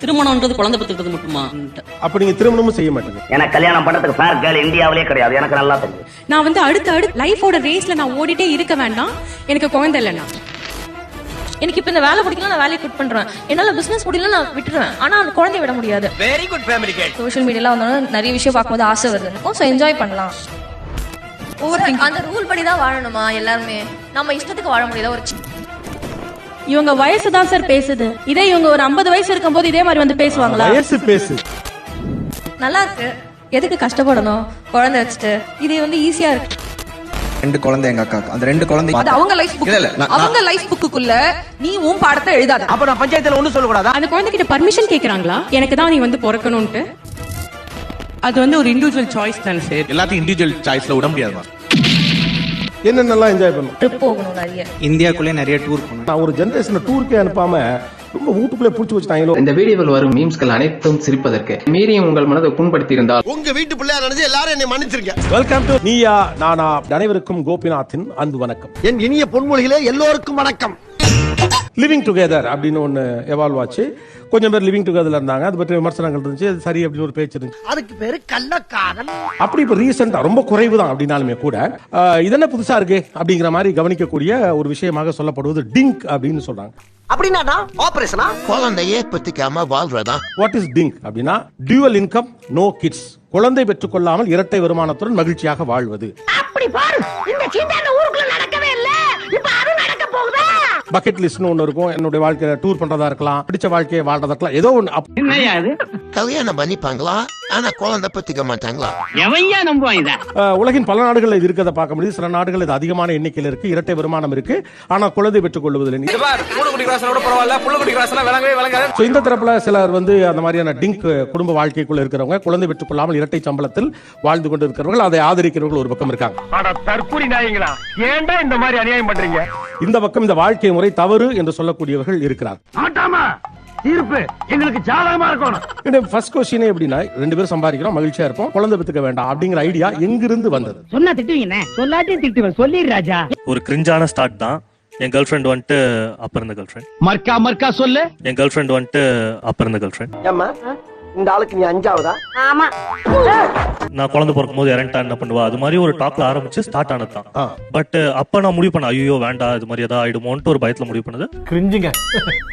திருமணம்ன்றது குழந்தை பெற்றுக்கிறது மட்டுமா? அப்ப நீங்க திருமணமும் செய்ய மாட்டீங்க. எனக்கு கல்யாணம் பண்றதுக்கு ஃபேர் கேர்ள் இந்தியாவிலே கிடையாது. எனக்கு நல்லா தெரியும். நான் வந்து அடுத்த அடுத்து லைஃபோட ரேஸ்ல நான் ஓடிட்டே இருக்க வேண்டாம். எனக்கு குழந்தை இல்லைன்னா எனக்கு இப்ப இந்த வேலை பிடிக்கல நான் வேலையை குட் பண்றேன். என்னால பிசினஸ் முடியல நான் விட்டுருவேன். ஆனா அந்த குழந்தைய விட முடியாது. வெரி குட் ஃபேமிலி கேட் சோஷியல் மீடியால வந்தோம்னா நிறைய விஷயம் பார்க்கும்போது ஆசை வருது. ஸோ என்ஜாய் பண்ணலாம். அந்த ரூல் படி தான் வாழணுமா எல்லாருமே? நம்ம இஷ்டத்துக்கு வாழ முடியாது? ஒரு சி- இவங்க வயசு தான் சார் பேசுது. இதே இவங்க ஒரு 50 வயசு இருக்கும்போது இதே மாதிரி வந்து பேசுவாங்களா? வயசு பேசு. நல்லா இருக்கு. எதுக்கு கஷ்டப்படணும்? குழந்தை வச்சுட்டு. இது வந்து ஈஸியா இருக்கு. ரெண்டு குழந்தை எங்க அக்காக்கு அந்த ரெண்டு குழந்தை அது அவங்க லைஃப் புக் இல்ல, இல்ல, நான்- அவங்க லைஃப் புக்குக்குள்ள நீ உன் பாடத்தை எழுதாத. அப்ப நான் பஞ்சாயத்துல ஒண்ணும் சொல்லக்கூடாதா? அந்த குழந்தைகிட்ட பர்மிஷன் கேக்குறாங்களா? எனக்கு தான் நீ வந்து பிறக்கணும்ட்டு அது வந்து ஒரு இண்டிவிஜுவல் சாய்ஸ் தானே சார். எல்லாத்தையும் இண்டிவிஜுவல் சாய்ஸ்ல விட முடியாதுமா? என்னென்னலாம் என்ஜாய் பண்ணணும்? ட்ரிப் போகணும் நிறைய. இந்தியாக்குள்ளே நிறைய டூர் போனோம் நான் ஒரு ஜென்ரேஷனை டூருக்கே அனுப்பாம ரொம்ப வீட்டுக்குள்ளே புடிச்சு வச்சுட்டாங்களோ? இந்த வீடியோவில் வரும் மீம்ஸ்கள் அனைத்தும் சிரிப்பதற்கு. மீறியும் உங்கள் மனதை புண்படுத்தி இருந்தால் உங்க வீட்டு பிள்ளையா நினைச்சு எல்லாரும் என்னை மன்னிச்சிருக்கேன் வெல்கம் டு நீயா நானா அனைவருக்கும் கோபிநாத்தின் அன்பு வணக்கம். என் இனிய பொன்மொழிகளே எல்லோருக்கும் வணக்கம். லிவிங் டுகெதர் அப்படின்னு ஒன்று எவால்வ் ஆச்சு. கொஞ்சம் பேர் லிவிங் டுகெதர்ல இருந்தாங்க. அது பற்றி விமர்சனங்கள் இருந்துச்சு. அது சரி அப்படின்னு ஒரு பேச்சு இருந்துச்சு. அதுக்கு பேரு கள்ளக்காதல். அப்படி இப்போ ரீசெண்டா ரொம்ப குறைவு தான் அப்படின்னாலுமே கூட ஆஹ், இது என்ன புதுசா இருக்கு அப்படிங்கிற மாதிரி கவனிக்கக்கூடிய ஒரு விஷயமாக சொல்லப்படுவது டிங்க் அப்படின்னு சொல்றாங்க. அப்படின்னா ஆபரேஷனா குழந்தையே பத்திக்காம வாழ்றதா? வாட் இஸ் டிங்க் அப்படின்னா டியூவல் இன்கம் நோ கிட்ஸ் குழந்தை பெற்றுக்கொள்ளாமல் இரட்டை வருமானத்துடன் மகிழ்ச்சியாக வாழ்வது. அப்படி பாரு. இந்த சிந்தான ஊருக்குள்ள நடக்கவே இல்ல. இப்ப போகுதா பக்கெட் லிஸ்ட்னு ஒன்று இருக்கும். என்னுடைய வாழ்க்கையில டூர் பண்றதா இருக்கலாம் பிடிச்ச வாழ்க்கையை வாழ்றதா இருக்கலாம் ஏதோ ஒன்று கல்யாணம் பண்ணிப்பாங்களா? ஆனா குழந்தை பத்திக்க மாட்டாங்களா? எவையா நம்புவான் இத? ஆஹ், உலகின் பல நாடுகளில் இது இருக்கிறத பார்க்க முடியுது. சில நாடுகள் இது அதிகமான எண்ணிக்கையில் இருக்கு இரட்டை வருமானம் இருக்கு. ஆனா குழந்தை பெற்றுக் கொள்வதில்லை. So, இந்த தரப்புல சிலர் வந்து அந்த மாதிரியான டிங்க் குடும்ப வாழ்க்கைக்குள்ள இருக்கிறவங்க குழந்தை பெற்றுக் கொள்ளாமல் இரட்டை சம்பளத்தில் வாழ்ந்து கொண்டு இருக்கிறவர்கள் அதை ஆதரிக்கிறவர்கள் ஒரு பக்கம் இருக்காங்க. அட தற்கூரி நாயங்களா ஏன்டா இந்த மாதிரி அநியாயம் பண்றீங்க? இந்த பக்கம் இந்த வாழ்க்கை முறை தவறு என்று சொல்லக்கூடியவர்கள் இருக்கிறார் ஆட்டாமா! தீர்ப்பு எங்களுக்கு ஜாதகமா இருக்கணும். ஃபர்ஸ்ட் கொஸ்டினே எப்படின்னா ரெண்டு பேரும் சம்பாதிக்கிறோம் மகிழ்ச்சியா இருப்போம் குழந்தை பெற்றுக்க வேண்டாம் அப்படிங்கிற ஐடியா எங்கிருந்து வந்தது? சொன்னா திட்டுவீங்க சொல்லாட்டி திட்டுவேன். சொல்லிடு ராஜா. ஒரு கிரிஞ்சான ஸ்டார்ட் தான். என் கேர்ள் ஃப்ரெண்ட் வந்துட்டு அப்ப இருந்த கேர்ள் ஃப்ரெண்ட் மர்க்கா மர்க்கா சொல்லு. என் கேர்ள் ஃப்ரெண்ட் வந்துட்டு அப்ப இருந்த கேர்ள் ஃப்ரெண்ட் இந்த ஆளுக்கு நீ அஞ்சாவதா? நான் குழந்தை பிறக்கும் போது இறண்டா என்ன பண்ணுவா? அது மாதிரி ஒரு டாக்ல ஆரம்பிச்சு ஸ்டார்ட் ஆனது தான். ஆ. பட் அப்ப நான் முடிவு பண்ண ஐயோ வேண்டாம் இது மாதிரி ஏதாவது ஆயிடுமோன்ட்டு ஒரு பயத்துல முடிவு பண்ணது. கிரிஞ்சுங்க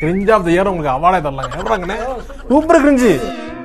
கிரிஞ்ச் ஆஃப் த இயர் உங்களுக்கு அவார்டே தரலாங்க. Super cringe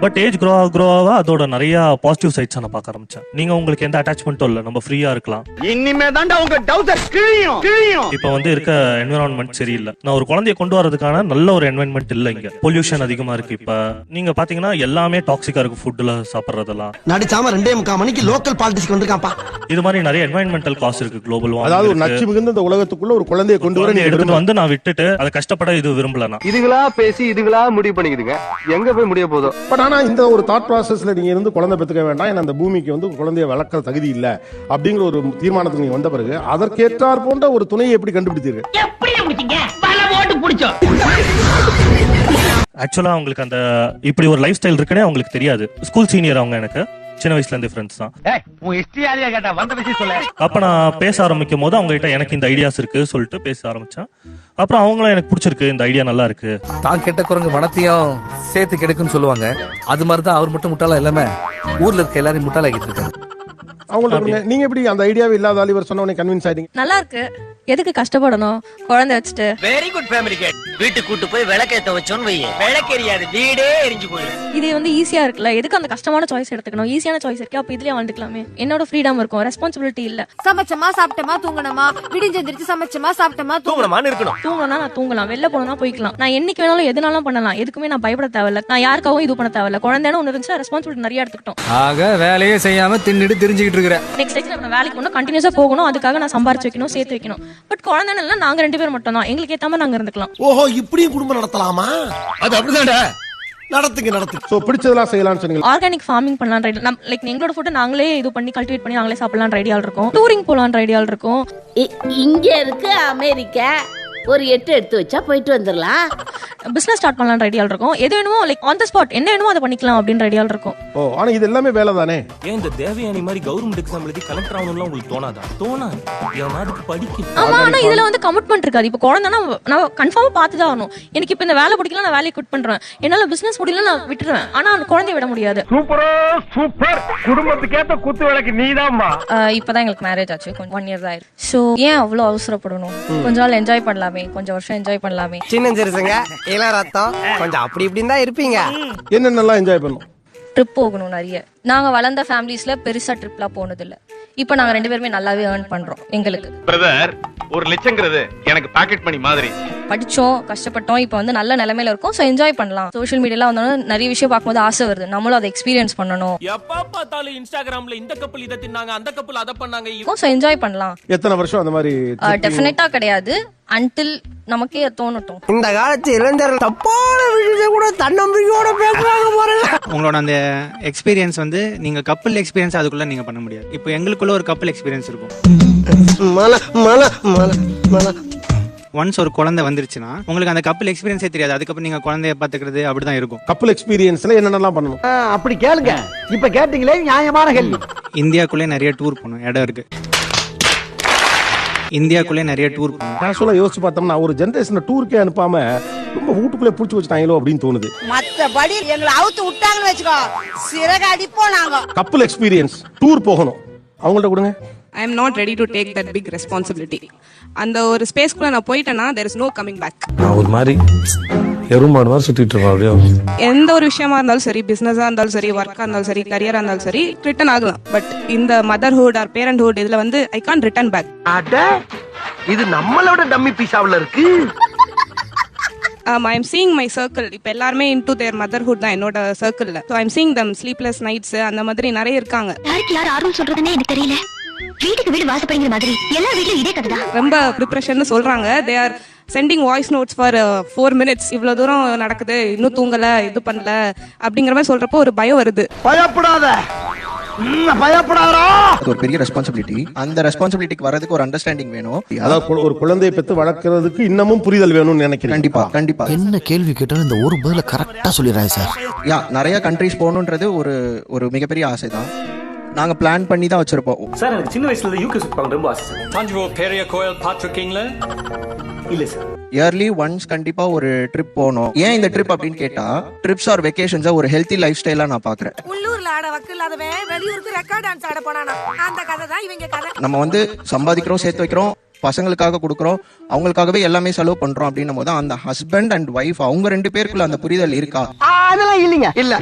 but age grow grow ஆக அதோட நிறைய பாசிட்டிவ் சைட்ஸ் நான் பார்க்க ஆரம்பிச்சேன். நீங்க உங்களுக்கு எந்த அட்டாச்மெண்ட்டும் இல்ல நம்ம ஃப்ரீயா இருக்கலாம். இனிமே தாண்டா உங்க டவுசர் கிழியும் கிழியும். இப்ப வந்து இருக்க என்விரான்மெண்ட் சரியில்லை. நான் ஒரு குழந்தைய கொண்டு வரதுக்கான நல்ல ஒரு என்வரன்மெண்ட் இல்ல இங்க. பொல்யூஷன் அதிகமா இருக்கு இப்ப. நீங்க பாத்தீங்கன்னா எல்லாமே டாக்ஸிக்கா இருக்கு ஃபுட்ல சாப்பிடுறதெல்லாம். நடிச்சாம ரெண்டே முக்கால் மணிக்கு லோக்கல் பாலிடிக்ஸ் வந்திருக்கான்ப்பா. இது மாதிரி நிறைய என்வாயன்மெண்டல் காசு இருக்கு குளோபல் அதாவது ஒரு நச்சு மிகுந்த இந்த உலகத்துக்குள்ள ஒரு குழந்தையை கொண்டு வர எடுத்துட்டு. வந்து நான் விட்டுட்டு அதை கஷ்டப்பட இது விரும்பல நான் இதுகளா பேசி இதுகளா முடிவு பண்ணிக்குதுங்க. எங்க போய் முடிய போதும் பட் ஆனா இந்த ஒரு தாட் ப்ராசஸ்ல நீங்க இருந்து குழந்தை பெற்றுக்க வேண்டாம். ஏன்னா அந்த பூமிக்கு வந்து குழந்தைய வளர்க்க தகுதி இல்ல அப்படிங்கிற ஒரு தீர்மானத்துக்கு நீங்க வந்த பிறகு அதற்கேற்றார் போன்ற ஒரு துணையை எப்படி கண்டுபிடித்தீர்கள்? எப்படி முடிச்சீங்க? பல ஓட்டு பிடிச்சோம். ஆக்சுவலா அவங்களுக்கு அந்த இப்படி ஒரு லைஃப் ஸ்டைல் இருக்குன்னே அவங்களுக்கு தெரியாது. ஸ்கூல் சீனியர் அவங்க எனக்கு. சின்ன வயசுல இருந்தே ஃப்ரெண்ட்ஸ் தான். உன் ஹிஸ்டரி யாரையா கேட்டா? வந்த விஷயம் சொல்ல. அப்ப நான் பேச ஆரம்பிக்கும் போது அவங்க கிட்ட எனக்கு இந்த ஐடியாஸ் இருக்கு சொல்லிட்டு பேச ஆரம்பிச்சேன். அப்புறம் அவங்களும் எனக்கு பிடிச்சிருக்கு இந்த ஐடியா நல்லா இருக்கு. தான் கெட்ட குரங்கு வனத்தையும் சேர்த்து கெடுக்குன்னு சொல்லுவாங்க. அது மாதிரி தான் அவர் மட்டும் முட்டாளா இல்லாம ஊர்ல இருக்க எல்லாரையும் முட்டாளாக்கிட்டு இருக்காரு. அவங்கள்ட்ட கொடுங்க. நீங்க எப்படி அந்த ஐடியாவே இல்லாத இவர் சொன்ன உடனே கன்வின்ஸ் ஆயிட்டீங்க? நல்லா இருக்கு. எதுக்கு கஷ்டப்படணும்? குழந்தை வச்சுட்டு. வெரி குட் ஃபேமிலி கேட் வீட்டுக்கு கூட்டு போய் விளக்கேத்த வச்சோன்னு வை விளக்கெரியாது வீடே எரிஞ்சு போயிடும். இது வந்து ஈஸியா இருக்குல்ல? எதுக்கு அந்த கஷ்டமான சாய்ஸ் எடுத்துக்கணும்? ஈஸியான சாய்ஸ் இருக்கு அப்ப இதுலயே வாழ்ந்துக்கலாமே. என்னோட ஃப்ரீடம் இருக்கும். ரெஸ்பான்சிபிலிட்டி இல்ல. சமைச்சமா சாப்பிட்டமா தூங்கணுமா விடிஞ்செந்திரிச்சு சமைச்சமா சாப்பிட்டமா தூங்கணுமான்னு இருக்கணும். தூங்கணும்னா நான் தூங்கலாம். வெளில போகணும்னா போய்க்கலாம். நான் என்னைக்கு வேணாலும் எதுனாலும் பண்ணலாம். எதுக்குமே நான் பயப்பட தேவையில்ல. நான் யாருக்காகவும் இது பண்ண தேவையில்ல. குழந்தைன்னு ஒன்று இருந்துச்சுன்னா ரெஸ்பான்சிபிலிட்டி நிறைய எடுத்துக்கிட்டோம். ஆக வேலையே செய்யாம தின்னுட்டு தெரிஞ்சுக்கிட்டு இருக்கிற. நெக்ஸ்ட் நெக்ஸ்ட் நான் வேலைக்கு போகணும் கண்டினியூஸா போகணும். அதுக்காக நான் சம்பாரிச்சு வைக்கணும் சேர்த்து வைக்கணும். பட் குழந்தைன்னு இல்லை நாங்க ரெண்டு பேர் மட்டும் தான் எங்களுக்கு ஏத்தாம நாங்க இருந்துக்கலாம். ஓஹோ இப்படியும் குடும்பம் நடத்தலாமா? அது அப்படிதான்டா. நடத்துங்க நடத்துங்க. சோ பிடிச்சதெல்லாம் செய்யலாம்னு சொன்னீங்க ஆர்கானிக் ஃபார்மிங் பண்ணலாம் ஐடியா நம் லைக் எங்களோட ஃபுட்டை நாங்களே இது பண்ணி கல்டிவேட் பண்ணி நாங்களே சாப்பிடலாம் ஐடியால் இருக்கும். டூரிங் போலாம் ஐடியால் இருக்கும். இங்க இருக்கு அமெரிக்கா. ஒரு எட்டு எடுத்து வச்சா போயிட்டு வந்துடலாம் பிசினஸ் ஸ்டார்ட் பண்ணலாம் ஐடியால் இருக்கும். எது வேணுமோ லைக் ஆன் த ஸ்பாட் என்ன வேணுமோ அதை பண்ணிக்கலாம் அப்படின்ற ஐடியால் இருக்கும். ஓ ஆனா இது எல்லாமே வேலை தானே ஏன் இந்த தேவயானி மாதிரி கவர்மெண்ட் எக்ஸாம் எழுதி கலெக்டர் ஆகணும்லாம் உங்களுக்கு தோணாதா? தோணாது. என் அதுக்கு படிக்க ஆமா ஆனா இதுல வந்து கமிட்மெண்ட் இருக்காது. இப்போ குழந்தைனா நான் கன்ஃபார்மா பார்த்து தான் ஆகணும். எனக்கு இப்போ இந்த வேலை பிடிக்கல நான் வேலையை குட் பண்றேன். என்னால பிசினஸ் முடியல நான் விட்டுருவேன். ஆனா அந்த குழந்தைய விட முடியாது. சூப்பரோ சூப்பர் குடும்பத்துக்கேத்த குத்து விளக்கு நீதாம்மா. இப்பதான் எங்களுக்கு மேரேஜ் ஆச்சு. ஒன் இயர் தான் ஆயிருக்கு. ஸோ ஏன் அவ்வளோ அவசரப்படணும்? கொஞ்ச நாள் என்ஜாய் பண்ணலாமே. கொஞ்சம் வருஷம் என்ஜாய் பண்ணலாமே. சின்ன சிறுசுங்க இளம் ரத்தம் கொஞ்சம் அப்படி இப்படின்னு தான் இருப்பீங்க. என்னென்னலாம் என்ஜாய் பண்ணும்? ட்ரிப் போகணும் நிறைய. நாங்க வளர்ந்த ஃபேமிலிஸ்ல பெருசா ட்ரிப்லாம் போனது இல்ல இப்போ நாங்க ரெண்டு பேருமே நல்லாவே ஏர்ன் பண்றோம் எங்களுக்கு. பிரதர் ஒரு லட்சங்கிறது எனக்கு பாக்கெட் மணி மாதிரி. படிச்சோம் கஷ்டப்பட்டோம் இப்போ வந்து நல்ல நிலைமையில இருக்கோம் ஸோ என்ஜாய் பண்ணலாம். சோஷியல் மீடியால வந்தோம் நிறைய விஷயம் பார்க்கும்போது ஆசை வருது. நம்மளும் அதை எக்ஸ்பீரியன்ஸ் பண்ணணும். எப்ப பார்த்தாலும் இன்ஸ்டாகிராம்ல இந்த கப்பல் இதை தின்னாங்க அந்த கப்பல் அதை பண்ணாங்க ஸோ என்ஜாய் பண்ணலாம். எத்தனை வருஷம் அந்த மாதிரி டெஃபினட்டா கிடையாது. அன்டில் நமக்கே தோணட்டும். இந்த காலத்து இளைஞர்கள் தப்பான விஷயத்தை கூட தன்னம்பிக்கையோட பேசுறாங்க பாருங்க. உங்களோட அந்த எக்ஸ்பீரியன்ஸ் வந்து நீங்க கப்பல் எக்ஸ்பீரியன்ஸ் அதுக்குள்ள நீங்க பண்ண முடியாது. இப்போ எங்களுக்குள்ள ஒரு கப்பல் எக்ஸ்பீரியன்ஸ் இருக்கும். மல மல மல மல ஒன்ஸ் ஒரு குழந்தை வந்துருச்சுன்னா உங்களுக்கு அந்த கப்பல் எக்ஸ்பீரியன்ஸே தெரியாது. அதுக்கப்புறம் நீங்க குழந்தைய பாத்துக்கிறது அப்படிதான் இருக்கும். கப்பல் எக்ஸ்பீரியன்ஸ்ல என்னென்னலாம் பண்ணணும்? அப்படி கேளுங்க. இப்ப கேட்டீங்களே நியாயமான கேள்வி. இந்தியாக்குள்ளே நிறைய டூர் போகணும். இடம் இருக்கு. இந்தியாக்குள்ளே நிறைய டூர் கேஷுவலா யோசிச்சு பார்த்தோம்னா ஒரு ஜென்ரேஷனை டூருக்கே அனுப்பாம ரொம்ப வீட்டுக்குள்ளே புடிச்சு வச்சுட்டாங்களோ அப்படின்னு தோணுது. மத்தபடி எங்களை அவுத்து விட்டாங்கன்னு வச்சுக்கோ. சிறகு அடிப்போம் நாங்க. கப்பல் எக்ஸ்பீரியன்ஸ் டூர் போகணும். அவங்கள்ட்ட கொடுங்க. I am not ready to take that big responsibility அந்த ஒரு ஸ்பேஸ்க்குள்ள நான் போயிட்டேன்னா there is no coming back நான் ஒரு மாதிரி. எருமாடு மாதிரி சுத்திட்டு இருக்கோம் அப்படியே எந்த ஒரு விஷயமா இருந்தாலும் சரி பிசினஸா இருந்தாலும் சரி ஒர்க்கா இருந்தாலும் சரி கரியரா இருந்தாலும் சரி ரிட்டர்ன் ஆகலாம். பட் இந்த மதர்ஹுட் ஆர் பேரண்ட்ஹுட் இதுல வந்து ஐ கான் ரிட்டர்ன் பேக் அட இது நம்மளோட டம்மி பீஸாவுல இருக்கு. I am seeing my circle இப்போ எல்லாருமே இன்டு தேர் மதர்ஹுட் தான் என்னோட சர்க்கிள்ல so I am seeing them sleepless nights அந்த மாதிரி நிறைய இருக்காங்க. யாருக்கு யார் ஆர்வம் சொல்றதுன்னே எனக்கு தெரியல. வீட்டுக்கு வீடு வாசப்படுங்கிற மாதிரி. எல்லா வீட்லயும் இதே கதை ரொம்ப ப்ரிப்ரேஷன் சொல்றாங்க. They are sending voice notes for four minutes இவ்வளவு தூரம் நடக்குது இன்னும் தூங்கல இது பண்ணல அப்படிங்கிற மாதிரி சொல்றப்போ ஒரு பயம் வருது. பயப்படாத. ஒரு பெரிய ரெஸ்பான்சிபிலிட்டி அந்த ரெஸ்பான்சிபிலிட்டிக்கு வரதுக்கு ஒரு அண்டர்ஸ்டாண்டிங் வேணும். அதாவது ஒரு குழந்தையை பெற்று வளர்க்கறதுக்கு இன்னமும் புரிதல் வேணும்னு நினைக்கிறேன் கண்டிப்பா கண்டிப்பா. என்ன கேள்வி கேட்டாலும் இந்த ஒரு பதில கரெக்டா சொல்லிடுறாங்க சார். யா நிறைய கண்ட்ரிஸ் போகணுன்றது ஒரு ஒரு மிகப்பெரிய ஆசை தான் நாங்க பிளான் பண்ணி தான் வச்சிருப்போம். சார் எனக்கு சின்ன வயசுல யூகே சுத்தி ரொம்ப ஆசை சார். தாஞ்சிவூர் பெரிய கோயில் பார்த்துருக்கீங்களா? இல்ல சார். இயர்லி ஒன்ஸ் கண்டிப்பா ஒரு ட்ரிப் போகணும். ஏன் இந்த ட்ரிப் அப்படின்னு கேட்டா ட்ரிப்ஸ் ஆர் வெக்கேஷன்ஸா ஒரு ஹெல்த்தி லைஃப் ஸ்டைலா நான் பாக்குறேன். உள்ளூர்ல ஆட வக்கு இல்லாதவன் வெளியூருக்கு ரெக்கார்ட் டான்ஸ் ஆட போனானா? அந்த கதை தான் இவங்க கதை. நம்ம வந்து சம்பாதிக்கிறோம் சேர்த்து வைக்கிறோம் பசங்களுக்காக கொடுக்குறோம் அவங்களுக்காகவே எல்லாமே செலவு பண்றோம் அப்படின்னும் போது அந்த ஹஸ்பண்ட் அண்ட் ஒய்ஃப் அவங்க ரெண்டு பேருக்குள்ள அந்த புரிதல் இருக்கா? அதெல்லாம் இல்லைங்க. இல்ல.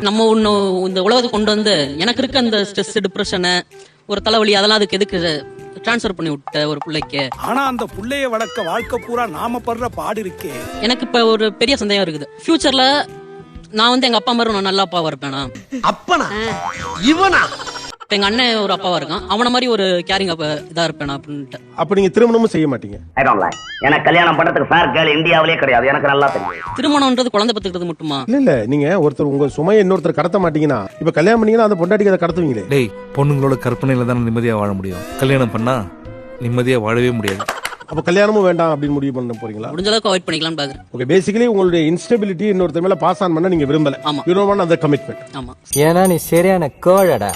நம்ம ஒண்ணு இந்த உலகத்தை கொண்டு வந்து எனக்கு இருக்க அந்த ஸ்ட்ரெஸ் டிப்ரெஷனு ஒரு தலைவலி அதெல்லாம் அதுக்கு எதுக்கு? ட்ரான்ஸ்ஃபர் பண்ணி விட்ட ஒரு பிள்ளைக்கு. ஆனா அந்த புள்ளைய வளர்க்க வாழ்க்கை பூரா நாம படுற பாடு இருக்கே. எனக்கு இப்ப ஒரு பெரிய சந்தேகம் இருக்குது. ஃபியூச்சர்ல நான் வந்து எங்க அப்பா மாதிரி நான் நல்ல அப்பாவா இருப்பேனா அப்பனா? இவனா? இப்ப எங்க அண்ணன் ஒரு அப்பாவா இருக்கான். அவன மாதிரி ஒரு கேரிங் அப்ப இதா இருப்பேனா அப்படின்ட்டு. அப்ப நீங்க திருமணமும் செய்ய மாட்டீங்க? எனக்கு கல்யாணம் பண்றதுக்கு ஃபேர் கேர்ள் இந்தியாவிலே கிடையாது. எனக்கு நல்லா தெரியும். திருமணம்ன்றது குழந்தை பெற்றுக்கிறது மட்டுமா? இல்ல இல்ல. நீங்க ஒருத்தர் உங்க சுமையை இன்னொருத்தர் கடத்த மாட்டீங்கன்னா இப்ப கல்யாணம் பண்ணீங்கன்னா அந்த பொண்டாட்டிக்கு அதை கடத்துவீங்களே? டேய் பொண்ணுங்களோட கற்பனையில தானே நிம்மதியா வாழ முடியும். கல்யாணம் பண்ணா நிம்மதியா வாழவே முடியாது. அப்ப கல்யாணமும் வேண்டாம் அப்படின்னு முடிவு பண்ண போறீங்களா? முடிஞ்ச அளவுக்கு அவாய்ட் பண்ணிக்கலாம்னு பாக்குறேன். ஓகே பேசிக்கலி உங்களுடைய இன்ஸ்டெபிலிட்டி இன்னொருத்தர் மேல பாஸ் ஆன் பண்ண நீங்க விரும்பல. ஆமா. யூ டோன்ட் வாண்ட் அந்த கமிட்மெண்ட் ஆமா. ஏன்னா நீ சரியான கோழடா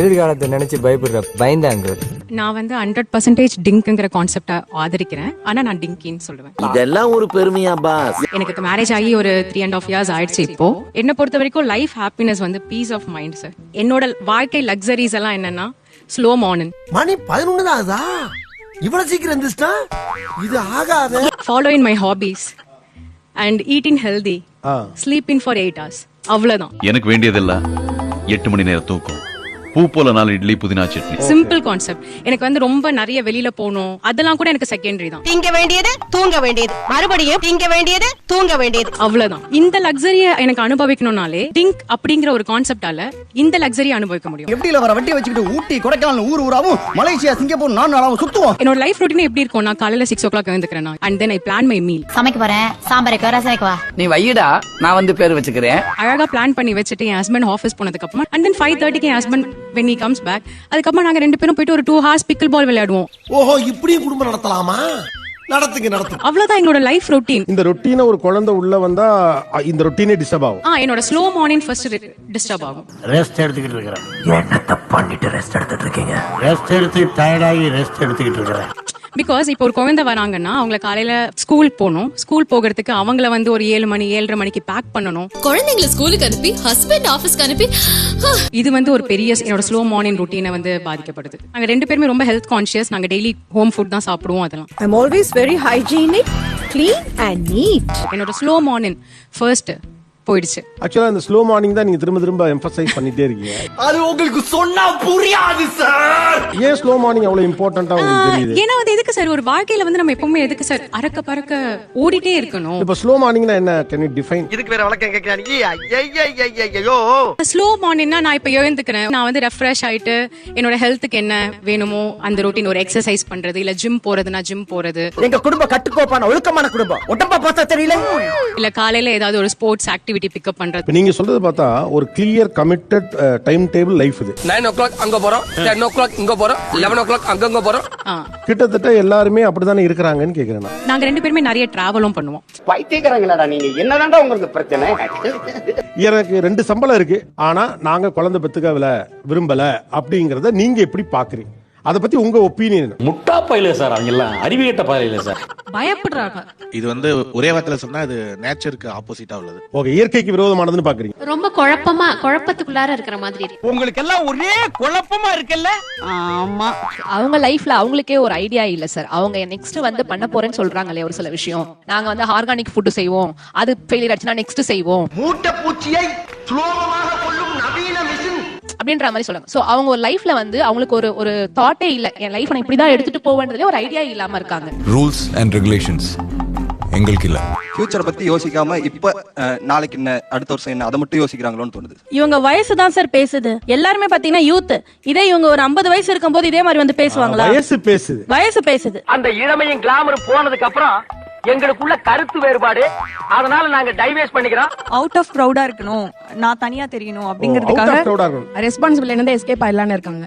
எதிர்காலத்தை நினைச்சு பயப்படுற பயந்தாங்க. நான் வந்து ஹண்ட்ரட் பர்சன்டேஜ் டிங்க்ங்கிற கான்செப்டை ஆதரிக்கிறேன். ஆனா நான் டிங்கின்னு சொல்லுவேன். இதெல்லாம் ஒரு பெருமையா பாஸ். எனக்கு மேரேஜ் ஆகி ஒரு த்ரீ அண்ட் ஆஃப் இயர்ஸ் ஆயிடுச்சு இப்போ. என்னை பொறுத்த வரைக்கும் லைஃப் ஹாப்பினஸ் வந்து பீஸ் ஆஃப் மைண்ட் சார் என்னோட வாழ்க்கை லக்ஸரிஸ் எல்லாம் என்னன்னா ஸ்லோ மார்னிங் மணி பதினொன்னு தான் இவ்வளவு சீக்கிரம் இருந்துச்சுன்னா இது ஆகாத. Follow in my hobbies and eating healthy sleep in for eight hours அவ்வளவுதான். எனக்கு வேண்டியதெல்லாம் எட்டு மணி நேரம் தூக்கம். பூ போல நாலு இட்லி புதினா சட்னி. சிம்பிள் கான்செப்ட் எனக்கு வந்து ரொம்ப நிறைய வெளியில போகணும். அதெல்லாம் கூட எனக்கு செகண்டரி தான். திங்க வேண்டியது தூங்க வேண்டியது. மறுபடியும் திங்க வேண்டியது தூங்க வேண்டியது. அவ்வளவுதான். இந்த லக்ஸரியை எனக்கு அனுபவிக்கணும்னாலே திங்க் அப்படிங்கிற ஒரு கான்செப்டால இந்த லக்ஸரியை அனுபவிக்க முடியும். எப்படியில வர வண்டியை வச்சுக்கிட்டு ஊட்டி கொடைக்கானல் ஊர் ஊராவும் மலேசியா சிங்கப்பூர் நான் நாளாவும் சுத்துவோம். என்னோட லைஃப் ரொட்டீன் எப்படி இருக்கும்? நான் காலையில six o'clock எழுந்துக்கிறேன் and then I plan my meal சமைக்க போறேன். சாம்பார் ரசனைக்கு வா நீ வையடா நான் வந்து பேர் வச்சுக்கிறேன். அழகா பிளான் பண்ணி வச்சுட்டு என் ஹஸ்பண்ட் ஆஃபீஸ் போனதுக்கு அப்புறமா அண்ட் தென் ஃபைவ் தேர்ட்டிக்கு என் husband when he comes back அதுக்கப்புறம் நாங்க ரெண்டு பேரும் போயிட்டு ஒரு டூ ஹார்ஸ் பிக்கிள் பால் விளையாடுவோம். ஓஹோ இப்படியும் குடும்பம் நடத்தலாமா? நடத்துங்க நடத்துங்க. அவ்வளவுதான் எங்களோட லைஃப் ரொட்டீன் இந்த ரொட்டீனை ஒரு குழந்தை உள்ள வந்தா இந்த ரொட்டீனே டிஸ்டர்ப் ஆகும். ஆ என்னோட ஸ்லோ மார்னிங் ஃபர்ஸ்ட் டிஸ்டர்ப் ஆகும். ரெஸ்ட் எடுத்துக்கிட்டு இருக்கிறேன். என்னத்த பண்ணிட்டு ரெஸ்ட் எடுத்துட்டு இருக்கீங்க? ரெஸ்ட் எடுத்து டயர்டாகி ரெஸ்ட் எடுத்துக்கிட்டு இருக்கிறேன். பிகாஸ் இப்போ ஒரு குழந்தை வராங்கன்னா அவங்கள காலையில ஸ்கூல் போகணும். ஸ்கூல் போகிறதுக்கு அவங்கள வந்து ஒரு ஏழு மணி ஏழரை மணிக்கு பேக் பண்ணணும். குழந்தைங்களை ஸ்கூலுக்கு அனுப்பி ஹஸ்பண்ட் ஆபீஸ்க்கு அனுப்பி இது வந்து ஒரு பெரிய என்னோட ஸ்லோ மார்னிங் ரொட்டீனை வந்து பாதிக்கப்படுது. நாங்க ரெண்டு பேருமே ரொம்ப ஹெல்த் கான்ஷியஸ் நாங்க டெய்லி ஹோம் ஃபுட் தான் சாப்பிடுவோம் அதெல்லாம். I'm always very hygienic, clean and neat. என்னோட ஸ்லோ மார்னிங் ஃபர்ஸ்ட் போயிடுச்சு. ஆக்சுவலா இந்த ஸ்லோ மார்னிங் தான் நீங்க திரும்ப திரும்ப எம்பசைஸ் பண்ணிட்டே இருக்கீங்க. அது உங்களுக்கு சொன்னா புரியாது சார் ஏன் ஸ்லோ மார்னிங் அவ்வளவு இம்பார்ட்டன்டா உங்களுக்கு தெரியுது? ஏன்னா வந்து எதுக்கு சார் ஒரு வாழ்க்கையில வந்து நம்ம எப்பவுமே எதுக்கு சார் அறக்க பறக்க ஓடிட்டே இருக்கணும். இப்ப ஸ்லோ மார்னிங்னா என்ன? கேன் யூ டிஃபைன் இதுக்கு வேற வழக்கம் கேட்கிறாங்க ஐயோ ஸ்லோ மார்னிங்னா நான் இப்ப எழுந்துக்கிறேன். நான் வந்து ரெஃப்ரெஷ் ஆயிட்டு என்னோட ஹெல்த்துக்கு என்ன வேணுமோ அந்த ரொட்டீன் ஒரு எக்ஸசைஸ் பண்றது இல்ல ஜிம் போறதுனா ஜிம் போறது. எங்க குடும்பம் கட்டுக்கோப்பான ஒழுக்கமான குடும்பம். உடம்ப பார்த்தா தெரியல. இல்ல காலையில ஏதாவது ஒரு ஸ்போர்ட்ஸ் ஆக்டிவிட்டி பிக்கப் பண்றது. இப்ப நீங்க சொல்றது பார்த்தா ஒரு clear committed time table life இது. நைன் ஓ கிளாக் அங்க போறோம் டென் ஓ கிளாக் இங்க போறோம் லெவன் ஓ கிளாக் அங்கங்க போறோம். கிட்டத்தட்ட எல்லாருமே அப்படித்தானே இருக்கிறாங்கன்னு கேக்குறேன். நாங்க ரெண்டு பேருமே நிறைய டிராவலும் பண்ணுவோம். பைத்தியக்காரங்களாடா நீங்க? என்னதான்டா உங்களுக்கு பிரச்சனை? எனக்கு ரெண்டு சம்பளம் இருக்கு. ஆனா நாங்க குழந்தை பெத்துக்கவில விரும்பல அப்படிங்கறத நீங்க எப்படி பாக்குறீங்க? அத பத்தி உங்க ஒப்பீனியன் முட்டா பயில சார் அவங்க எல்லாம் அறிவியட்ட பயில சார். பயப்படுறாங்க. இது வந்து ஒரே வார்த்தையில சொன்னா இது நேச்சருக்கு ஆப்போசிட்டா உள்ளது. ஓகே இயற்கைக்கு விரோதமானதுன்னு பாக்குறீங்க. ரொம்ப குழப்பமா குழப்பத்துக்குள்ளார இருக்கிற மாதிரி இருக்கு. உங்களுக்கு எல்லாம் ஒரே குழப்பமா இருக்குல்ல? ஆமா. அவங்க லைஃப்ல அவங்களுக்கே ஒரு ஐடியா இல்ல சார். அவங்க நெக்ஸ்ட் வந்து பண்ண போறேன்னு சொல்றாங்களே ஒரு சில விஷயம். நாங்க வந்து ஆர்கானிக் ஃபுட் செய்வோம். அது ஃபெயிலியர் ஆச்சுன்னா நெக்ஸ்ட் செய்வோம். மூட்டை பூச்சியை சுலோகமாக கொள்ளும் அப்படின்ற மாதிரி சொல்லுவாங்க சோ அவங்க ஒரு லைஃப்ல வந்து அவங்களுக்கு ஒரு ஒரு தாட்டே இல்ல. என் லைஃப் நான் இப்படிதான் எடுத்துட்டு போவேன்றதுல ஒரு ஐடியா இல்லாம இருக்காங்க. ரூல்ஸ் அண்ட் ரெகுலேஷன்ஸ் எங்களுக்கு இல்ல. ஃபியூச்சரை பத்தி யோசிக்காம இப்ப நாளைக்கு என்ன அடுத்த வருஷம் என்ன அதை மட்டும் யோசிக்கிறாங்களோன்னு தோணுது. இவங்க வயசு தான் சார் பேசுது. எல்லாருமே பாத்தீங்கன்னா யூத் இதே இவங்க ஒரு ஐம்பது வயசு இருக்கும்போது இதே மாதிரி வந்து பேசுவாங்களா? வயசு பேசுது. வயசு பேசுது. அந்த இளமையும் கிளாமரும் போனதுக்கு அப்புறம் எங்களுக்குள்ள கருத்து வேறுபாடு. அதனால நாங்க டைவர்ஸ் பண்ணிக்கிறோம். அவுட் ஆஃப் க்ரௌடா இருக்கணும். நான் தனியா தெரியணும் ஆ இருக்கணும். ரெஸ்பான்சிபிள் இருந்து எஸ்கேப் ஆயிடலாம்னு இருக்காங்க.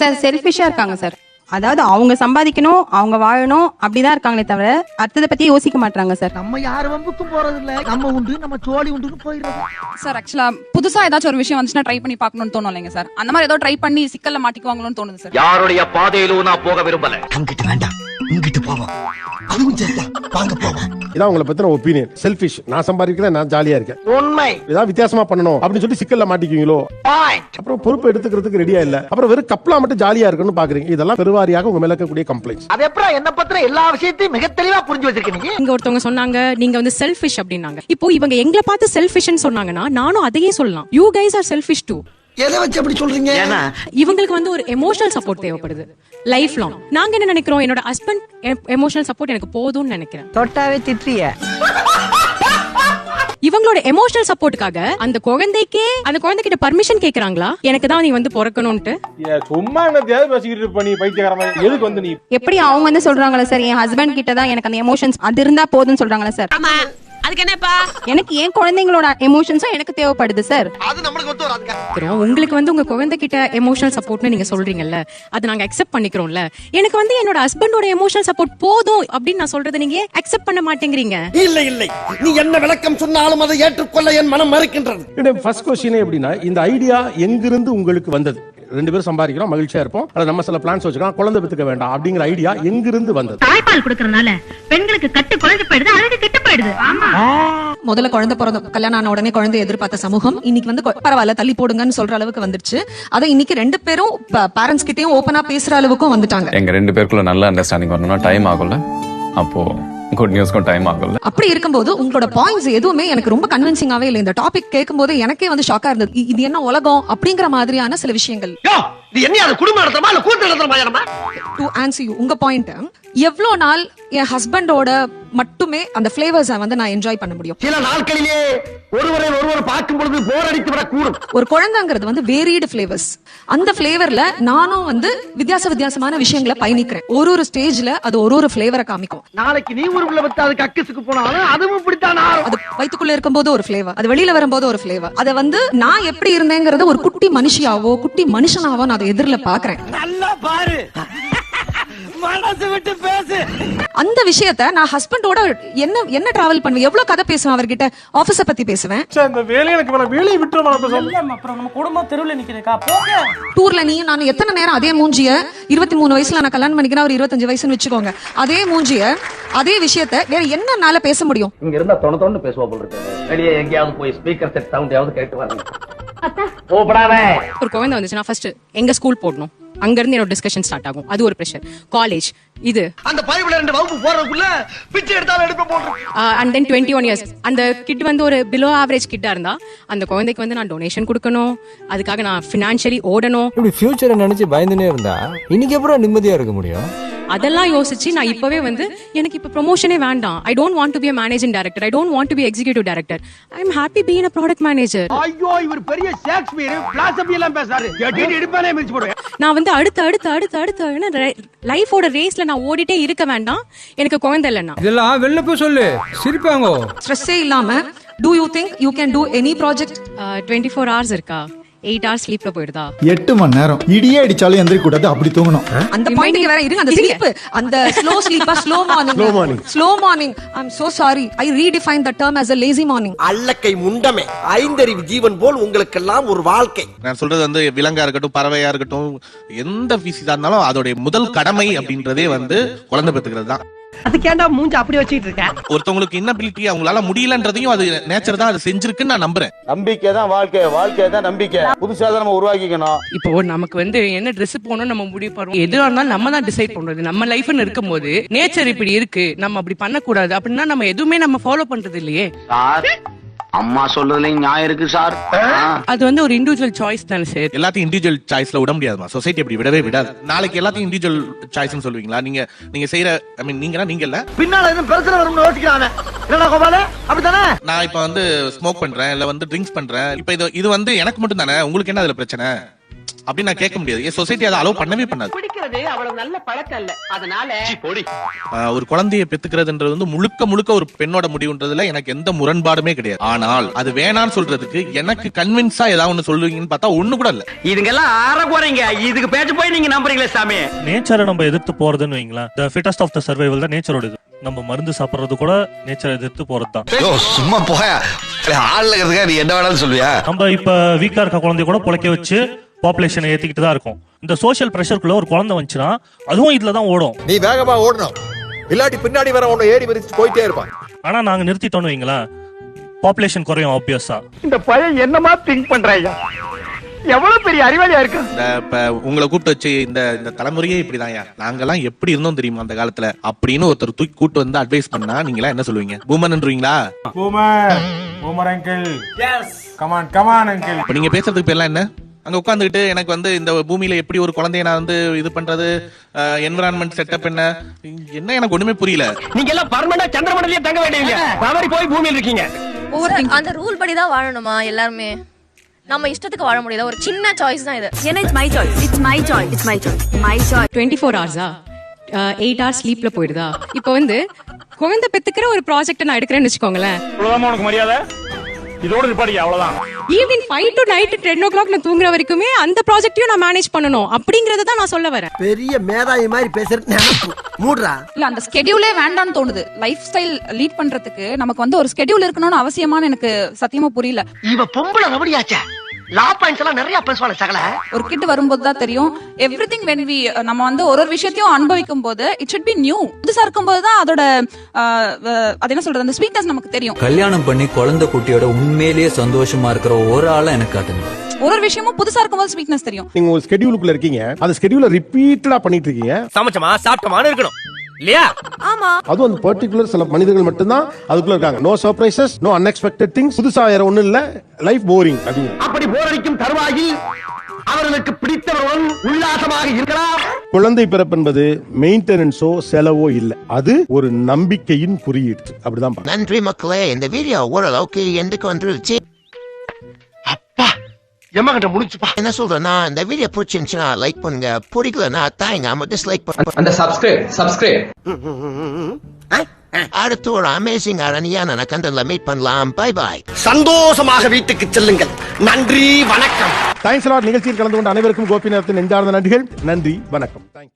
சார் செல்ஃபிஷா இருக்காங்க சார் அதாவது அவங்க சம்பாதிக்கணும் அவங்க வாழணும் அப்படிதான் இருக்காங்களே தவிர அடுத்ததை பத்தி யோசிக்க மாட்டாங்க சார் நம்ம யாரு வம்புக்கும் போறது இல்ல நம்ம உண்டு நம்ம சோழி உண்டுன்னு போயிடுறது. சார் ஆக்சுவலா புதுசா ஏதாச்சும் ஒரு விஷயம் வந்துச்சுன்னா ட்ரை பண்ணி பார்க்கணும்னு தோணும் இல்லைங்க சார் அந்த மாதிரி ஏதோ ட்ரை பண்ணி சிக்கல்ல மாட்டிக்குவாங்களோன்னு தோணுது சார் யாருடைய பாதையிலும் நான் போக விரும்பல. அங்கிட்டு வேண்டாம். இங்கிட்டு போவோம். அதுவும் சரிதான் வாங்க போவோம். இதான் உங்களை பத்தின ஒப்பீனியன் செல்ஃபிஷ் நான் சம்பாதிக்கிறேன் நான் ஜாலியா இருக்கேன். உண்மை. ஏதாவது வித்தியாசமா பண்ணணும் அப்படின்னு சொல்லி சிக்கல்ல மாட்டிக்குவீங்களோ? அப்புறம் பொறுப்பு எடுத்துக்கிறதுக்கு ரெடியா இல்ல. அப்புறம் வெறும் கப்பலா மட்டும் ஜாலியா இருக்கணும்னு பாக்குறீங்க. இதெல்லாம் பெருவாரியாக உங்க மேல இருக்கக்கூடிய கம்ப்ளைண்ட்ஸ் அது எப்பறம் என்ன பத்திர எல்லா விஷயத்தையும் மிக தெளிவா புரிஞ்சு வச்சிருக்கீங்க இங்க ஒருத்தவங்க சொன்னாங்க நீங்க வந்து செல்ஃபிஷ் அப்படின்னாங்க. இப்போ இவங்க எங்களை பார்த்து செல்ஃபிஷ்னு சொன்னாங்கன்னா நானும் அதையே சொல்லலாம். You guys are selfish too எதை வச்சு அப்படி சொல்றீங்க? இவங்களுக்கு வந்து ஒரு எமோஷனல் சப்போர்ட் தேவைப்படுது. லைஃப் லாங் நாங்க என்ன நினைக்கிறோம்? என்னோட ஹஸ்பண்ட் எமோஷனல் சப்போர்ட் எனக்கு போதும்னு நினைக்கிறேன். தொட்டாவே திட்றிய இவங்களோட எமோஷனல் சப்போர்ட்டுக்காக அந்த குழந்தைக்கே அந்த குழந்தைகிட்ட பர்மிஷன் கேக்குறாங்களா? எனக்கு தான் நீ வந்து பிறக்கணும்ட்டு சும்மா என்னத்தையாவது பேசிக்கிட்டு இருப்ப நீ பைத்தியக்கார மாதிரி. எதுக்கு வந்து நீ? எப்படி அவங்க வந்து சொல்றாங்களா சார்? என் ஹஸ்பண்ட் கிட்ட தான் எனக்கு அந்த எமோஷன்ஸ் அது இருந்தா போதும்னு சொல்றாங்களா சார்? அதுக்கு என்னப்பா? எனக்கு என் குழந்தைங்களோட எமோஷன்ஸும் எனக்கு தேவைப்படுது சார் அது நம்மளுக்கு ஒத்து வராதுங்க இருக்கிறோம். உங்களுக்கு வந்து உங்க குழந்தைகிட்ட எமோஷனல் சப்போர்ட்னு நீங்க சொல்றீங்கல்ல அது நாங்க அக்செப்ட் பண்ணிக்கிறோம்ல. எனக்கு வந்து என்னோட ஹஸ்பண்டோட எமோஷனல் சப்போர்ட் போதும் அப்படின்னு நான் சொல்றதை நீங்க அக்செப்ட் பண்ண மாட்டேங்கிறீங்க? இல்லை இல்லை. நீ என்ன விளக்கம் சொன்னாலும் அதை ஏற்றுக்கொள்ள என் மனம் மறுக்கின்றது. ஃபர்ஸ்ட் கொஸ்டினே எப்படின்னா இந்த ஐடியா எங்கிருந்து உங்களுக்கு வந்தது? ரெண்டு பேரும் சம்பாதிக்கிறோம் மகிழ்ச்சியா இருப்போம். அல்ல நம்ம சில பிளான்ஸ் வச்சுக்கலாம். குழந்தை பெத்துக்க வேண்டாம் அப்படிங்கிற ஐடியா எங்கிருந்து வந்தது? தாய்ப்பால் கொடுக்கறதுனால பெண்களுக்கு கட்டு குழந்தை போயிடுது அழகு கெட்டு போயிடுது. ஆமா. முதல்ல குழந்தை பிறந்த கல்யாணம் ஆன உடனே குழந்தை எதிர்பார்த்த சமூகம் இன்னைக்கு வந்து பரவாயில்ல தள்ளி போடுங்கன்னு சொல்ற அளவுக்கு வந்துருச்சு. அதை இன்னைக்கு ரெண்டு பேரும் பேரண்ட்ஸ் கிட்டயும் ஓபனா பேசுற அளவுக்கும் வந்துட்டாங்க. எங்க ரெண்டு பேருக்குள்ள நல்ல அண்டர்ஸ்டாண்டிங் வரணும்னா டைம் ஆகும்ல. அப்போ குட் நியூஸ்க்கும் டைம் ஆகும்ல அப்படி இருக்கும்போது உங்களோட பாயிண்ட்ஸ் எதுவுமே எனக்கு ரொம்ப கன்வின்சிங்காவே இல்லை. இந்த டாபிக் கேட்கும்போது எனக்கே வந்து ஷாக்கா இருந்தது. இது என்ன உலகம் அப்படிங்கிற மாதிரியான சில விஷயங்கள். இது என்ன அது குடும்பம் நடத்துறமா இல்ல கூட்டு நடத்துறமா டு ஆன்சர் யூ உங்க பாயிண்ட் எவ்வளவு நாள் என் ஹஸ்பண்டோட மட்டுமே அந்த ஃபிளேவர்ஸை வந்து நான் என்ஜாய் பண்ண முடியும். சில நாட்களிலே ஒருவரை ஒருவர் பார்க்கும் பொழுது போர் அடித்து விடக்கூடும் ஒரு குழந்தைங்கிறது வந்து வேரியடு ஃபிளேவர்ஸ் அந்த ஃபிளேவர்ல நானும் வந்து வித்தியாச வித்தியாசமான விஷயங்களை பயணிக்கிறேன். ஒரு ஒரு ஸ்டேஜ்ல அது ஒரு ஒரு ஃபிளேவரை காமிக்கும். நாளைக்கு நீ ஊருக்குள்ள வச்சு அதுக்கு அக்கஸுக்கு போனாலும் அதுவும் இப்படித்தான். அது வயித்துக்குள்ள இருக்கும்போது ஒரு ஃபிளேவர் அது வெளியில வரும்போது ஒரு ஃபிளேவர் அதை வந்து நான் எப்படி இருந்தேங்கிறத ஒரு குட்டி மனுஷியாவோ குட்டி மனுஷனாவோ நான் அதை எதிரில பாக்குறேன் நல்லா பாரு. மனசு விட்டு பேசு. அந்த விஷயத்த நான் ஹஸ்பண்டோட என்ன என்ன டிராவல் பண்ணுவேன்? எவ்வளவு கதை பேசுவேன் அவர்கிட்ட? ஆபீஸ பத்தி பேசுவேன். இந்த வேலையை எனக்கு வேணாம். வேலையை விட்டு வேணாம் அப்புறம் நம்ம குடும்பம் தெருவில் நிக்கிறேக்கா போங்க. டூர்ல நீ நான் எத்தனை நேரம் அதே மூஞ்சிய இருபத்தி மூணு வயசுல நான் கல்யாணம் பண்ணிக்கிறேன் ஒரு இருபத்தஞ்சு வயசுன்னு வச்சுக்கோங்க. அதே மூஞ்சிய அதே விஷயத்த வேற என்னனால பேச முடியும்? இங்க இருந்தா தொண தொண்ணு பேசுவா போல இருக்கு. வெளியே எங்கேயாவது போய் ஸ்பீக்கர் செட் சவுண்டையாவது கேட்டு வரணும் ஒரு குழந்தை வந்துச்சுன்னா ஃபர்ஸ்ட் எங்க ஸ்கூல் போடணும்? அங்க இருந்து என்னோட டிஸ்கஷன் ஸ்டார்ட் ஆகும். அது ஒரு ப்ரெஷர் காலேஜ் இது. அந்த பைபிள் ரெண்டு வகுப்பு போறதுக்குள்ள பிச்சை எடுத்தாலும் எடுப்ப போடுறோம் and then twenty one years அந்த கிட் வந்து ஒரு பிலோ ஆவரேஜ் கிட்டா இருந்தா அந்த குழந்தைக்கு வந்து நான் டொனேஷன் கொடுக்கணும். அதுக்காக நான் ஃபினான்ஷியலி ஓடணும். இப்படி ஃபியூச்சரை நினைச்சு பயந்துனே இருந்தா இன்னைக்கு எப்பறம் நிம்மதியா இருக்க முடியும்? அதெல்லாம் யோசிச்சு நான் இப்பவே வந்து எனக்கு இப்ப ப்ரொமோஷனே வேண்டாம். I don't want to be managing director I don't want to be executive director I am happy been a product manager ஐயோ இவர் பெரிய ஷேக்ஸ்பியர் பிலாசபி எல்லாம் கேட்டு எடுப்பானே மிதிச்சு போடுவேன். நான் வந்து அடுத்து அடுத்து அடுத்து அடுத்து லைஃபோட ரேஸ்ல நான் ஓடிட்டே இருக்க வேண்டாம். எனக்கு குழந்தை இல்லைன்னா இதெல்லாம் வெளில போய் சொல்லு. சிரிப்பாங்க. ஸ்ட்ரெஸ்ஸே இல்லாம do you think you can do any project twenty four hours இருக்கா? எயிட் ஹவர்ஸ் ஸ்லீப்ல போயிடுதா? எட்டு மணி நேரம். இடியே அடிச்சாலும் எந்திரிக்க கூடாது அப்படி தூங்கணும். அந்த பாயிண்ட்க்கு வேற இருங்க அந்த ஸ்லீப் அந்த slow ஸ்லீப்பா slow morning Slow morning. Slow morning I am so sorry I redefine the term as a lazy morning. அல்லக்கை முண்டமே. ஐந்தறிவு ஜீவன் போல் உங்களுக்கெல்லாம் ஒரு வாழ்க்கை. நான் சொல்றது வந்து விலங்கா இருக்கட்டும் பறவையா இருக்கட்டும் எந்த பிசிதா இருந்தாலும் அதோடைய முதல் கடமை அப்படின்றதே வந்து குழந்தை பெற்றுக்கிறது தான். அதுக்கேண்டா மூஞ்சி அப்படி வச்சிட்டு இருக்க ஒருத்தவங்களுக்கு இன்னபிலிட்டி அவங்களால முடியலன்றதையும் அது நேச்சர் தான் அது செஞ்சிருக்குன்னு நான் நம்புறேன். நம்பிக்கை தான் வாழ்க்கை வாழ்க்கை தான் நம்பிக்கை. புதுசா தான் நம்ம உருவாக்கிக்கணும். இப்போ நமக்கு வந்து என்ன Dress போகணும் நம்ம முடிவு பண்ணுவோம் எதுவா இருந்தாலும் நம்ம தான் டிசைட் பண்றது நம்ம லைஃப்னு இருக்கும்போது நேச்சர் இப்படி இருக்கு. நம்ம அப்படி பண்ணக்கூடாது. அப்படின்னா நம்ம எதுவுமே நம்ம ஃபாலோ பண்றது இல்லையே. அம்மா சொல்றதுலயும் நியாயம் இருக்கு சார். அது வந்து ஒரு இண்டிவிஜுவல் சாய்ஸ் தானே சார் எல்லாத்தையும் இண்டிவிஜுவல் சாய்ஸ்ல விட முடியாதுமா சொசைட்டி அப்படி விடவே விடாது. நாளைக்கு எல்லாத்தையும் இண்டிவிஜுவல் சாய்ஸ்னு சொல்லுவீங்களா? நீங்க நீங்க செய்யற ஐ மீன் நீங்க நீங்க இல்ல பின்னால எதுவும் பிரச்சனை வரும்னு யோசிக்கிறாங்க என்னடா கோபால? நான் இப்ப வந்து ஸ்மோக் பண்றேன் இல்ல வந்து ட்ரிங்க்ஸ் பண்றேன். இப்ப இது இது வந்து எனக்கு மட்டும் தானே உங்களுக்கு என்ன அதுல பிரச்சனை? அப்படின்னு நான் கேட்க முடியாது. என் சொசைட்டி அதை அலோவ் பண்ணவே பண்ணாது. பிடிக்கிறது அவ்வளவு நல்ல பழக்கம் இல்ல. அதனால ஆஹ் ஒரு குழந்தையை பெத்துக்கிறதுன்றது வந்து முழுக்க முழுக்க ஒரு பெண்ணோட முடிவுன்றதுல எனக்கு எந்த முரண்பாடுமே கிடையாது. ஆனால் அது வேணான்னு சொல்றதுக்கு எனக்கு கன்வின்ஸா ஏதாவது ஒண்ணு சொல்லுவீங்கன்னு பார்த்தா ஒண்ணு கூட இல்ல. இதுங்கெல்லாம் அற போறீங்க இதுக்கு பேச்சு போய் நீங்க நம்புறீங்களே சாமி. நேச்சரை நம்ம எதிர்த்து போறதுன்னு வைங்களேன். The fittest of the survival தான் நேச்சரோட இது நம்ம மருந்து சாப்பிடுறது கூட நேச்சரை எதிர்த்து போறது தான் சும்மா போயா. ஆள்ல இருக்கிறதுக்கா நீ என்ன வேணாலும் சொல்லுவியா? நம்ம இப்ப வீக்கா இருக்க குழந்தைய கூட பொழைக்க வச்சு பாப்புலேஷனை ஏத்திக்கிட்டு தான் இருக்கும். இந்த சோஷியல் ப்ரெஷருக்குள்ள ஒரு குழந்தை வந்துச்சுன்னா அதுவும் இதுல தான் ஓடும். நீ வேகமா ஓடணும். இல்லாட்டி பின்னாடி வர உன்னை ஏறி மிதிச்சு போயிட்டே இருப்பான். ஆனா நாங்க நிறுத்திட்டோம்னு வைங்களேன் பாப்புலேஷன் குறையும் ஆப்வியஸா இந்த பையன் என்னமா திங்க் பண்றாங்க எவ்வளவு பெரிய அறிவாளியா இருக்கு இந்த இப்ப உங்களை கூப்பிட்டு வச்சு இந்த இந்த தலைமுறையே இப்படிதான்யா நாங்கெல்லாம் எப்படி இருந்தோம் தெரியுமா அந்த காலத்துல? அப்படின்னு ஒருத்தர் தூக்கி கூட்டு வந்து அட்வைஸ் பண்ணா நீங்களா என்ன சொல்லுவீங்க? பூமன்ன்றீங்களா boomer boomer uncle come on come on uncle இப்ப நீங்க பேசுறதுக்கு பேர்லாம் என்ன? அங்க உட்காந்துக்கிட்டு எனக்கு வந்து இந்த பூமியில எப்படி ஒரு குழந்தைய நான் வந்து இது பண்றது என்விரான்மெண்ட் செட்டப் என்ன? என்ன எனக்கு ஒண்ணுமே புரியல. நீங்க எல்லாம் பர்மனண்டா சந்திரமண்டலயே தங்க வேண்டியவங்க. தவறி போய் பூமியில் இருக்கீங்க. அந்த ரூல் படி தான் வாழணுமா எல்லாருமே? நம்ம இஷ்டத்துக்கு வாழ முடியாத ஒரு சின்ன சாய்ஸ் தான் இது. ஏன்னா it's my choice it's my choice it's my choice my choice twenty four ஹவர்ஸா eight hours ஸ்லீப்ல போயிடுதா? இப்போ வந்து குழந்தை பெத்துக்கிற ஒரு ப்ராஜெக்ட் நான் எடுக்கிறேன்னு வச்சுக்கோங்களேன். உனக்கு மரியாதை? இதோட நிப்பாடி அவ்வளவுதான். Evening five to night ten o'clock நான் தூங்குற வரைக்குமே அந்த ப்ராஜெக்டையும் நான் மேனேஜ் பண்ணணும். அப்படிங்கறத தான் நான் சொல்ல வரேன். பெரிய மேதாவி மாதிரி பேசுறது மூடுறா. இல்ல அந்த ஸ்கெடியூலே வேண்டாம்னு தோணுது. லைஃப் ஸ்டைல் லீட் பண்றதுக்கு நமக்கு வந்து ஒரு ஸ்கெடியூல் இருக்கணும்னு அவசியமான்னு எனக்கு சத்தியமா புரியல. இவ பொம்பளை ரபடியாச்சா லா பாயிண்ட்ஸ் எல்லாம் நிறைய பேசுவாங்க சகல. ஒரு கிட் வரும்போது தான் தெரியும். எவ்ரி திங் வென் வி நம்ம வந்து ஒரு ஒரு விஷயத்தையும் அனுபவிக்கும் போது இட் should பி நியூ புதுசா இருக்கும்போது தான் அதோட அது என்ன சொல்றது அந்த ஸ்வீட்னஸ் நமக்கு தெரியும். கல்யாணம் பண்ணி குழந்தை குட்டியோட உண்மையிலேயே சந்தோஷமா இருக்கிற ஒரு ஆளை எனக்கு காட்டுங்க. ஒரு ஒரு விஷயமும் புதுசா இருக்கும்போது ஸ்வீட்னஸ் தெரியும். நீங்க ஒரு ஸ்கெடியூலுக்குள்ள இருக்கீங்க. அந்த ஸ்கெடியூல ரிப்பீட்டடா பண்ணிட்டு இருக்கீங்க. சமைச்சமா சாப்பிட்டமான்னு இருக்கணும். இல்லையா? ஆமா. அதுவும் அந்த பர்டிகுலர் சில மனிதர்கள் மட்டும்தான் அதுக்குள்ள இருக்காங்க. No surprises no unexpected things புதுசா வேற ஒண்ணும் இல்ல. லைஃப் போரிங் அப்படிங்க அப்படி போரடிக்கும் தருவாயில் அவர்களுக்கு பிடித்தவருடன் உல்லாசமாக இருக்கலாம். குழந்தை பிறப்பென்பது மெயின்டெனன்ஸோ செலவோ இல்ல. அது ஒரு நம்பிக்கையின் குறியீடு. அப்படிதான். நன்றி மக்களே இந்த வீடியோ ஓரளவுக்கு எந்துக்கு வந்துருச்சு. எம்மா கிட்ட முடிச்சுப்பா என்ன சொல்றேன்னா இந்த வீடியோ பிடிச்சிருந்துச்சுன்னா லைக் பண்ணுங்க. பிடிக்கலன்னா தாங்க ஆமா டிஸ்லைக் பண்ணுங்க அந்த சப்ஸ்கிரைப் சப்ஸ்கிரைப் அடுத்து ஒரு அமேசிங் அரணியான கண்டன்ல மீட் பண்ணலாம். பை பாய் சந்தோஷமாக வீட்டுக்கு செல்லுங்கள். நன்றி வணக்கம். தேங்க்ஸ் லாட் நிகழ்ச்சியில் கலந்து கொண்ட அனைவருக்கும் கோபிநாத்தின் நெஞ்சார்ந்த நன்றிகள். நன்றி வணக்கம். You.